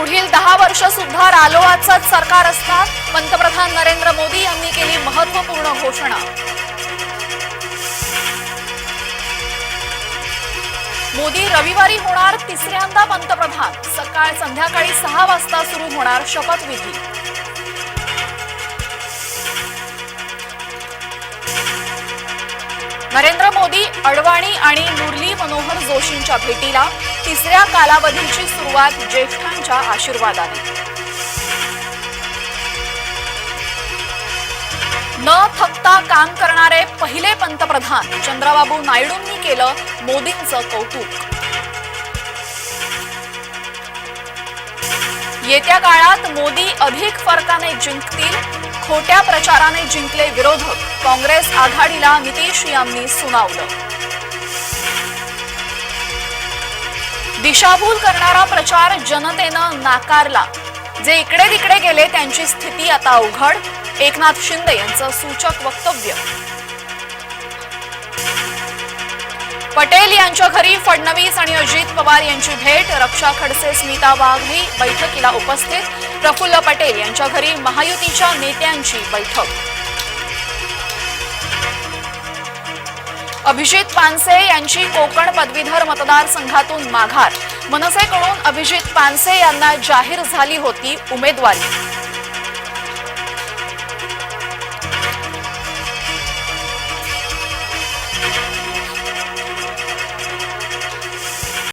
पुढील दहा वर्ष सुद्धा रालोआचंच सरकार असणार. पंतप्रधान नरेंद्र मोदी यांनी केली महत्त्वपूर्ण घोषणा. मोदी रविवारी होणार तिसऱ्यांदा पंतप्रधान. सकाळ संध्याकाळी सहा वाजता सुरू होणार शपथविधी. नरेंद्र मोदी अडवाणी आणि मुरली मनोहर जोशींच्या भेटीला तिसऱ्या कालावधीची सुरुवात ज्येष्ठांच्या आशीर्वादाने. न थकता काम करणारे पहिले पंतप्रधान चंद्रबाबू नायडूंनी केलं मोदींचं कौतुक. येत्या काळात मोदी अधिक फरकाने जिंकतील खोट्या प्रचाराने जिंकले विरोधक काँग्रेस आघाडीला नितीश यांनी सुनावलं. दिशाभूल करणारा प्रचार जनतेनं नाकारला. जे इकडे तिकडे गेले त्यांची स्थिती आता अवघड. एकनाथ शिंदे यांचं सूचक वक्तव्य. पटेल यांच्या घरी फडणवीस आणि अजित पवार यांची भेट. रक्षा खडसे स्मिता वाघही बैठकीला उपस्थित. प्रफुल्ल पटेल यांच्या घरी महायुतीच्या नेत्यांची बैठक. अभिजित पानसे यांची कोकण पदवीधर मतदारसंघातून माघार. मनसेकडून अभिजित पानसे यांना जाहीर झाली होती उमेदवारी.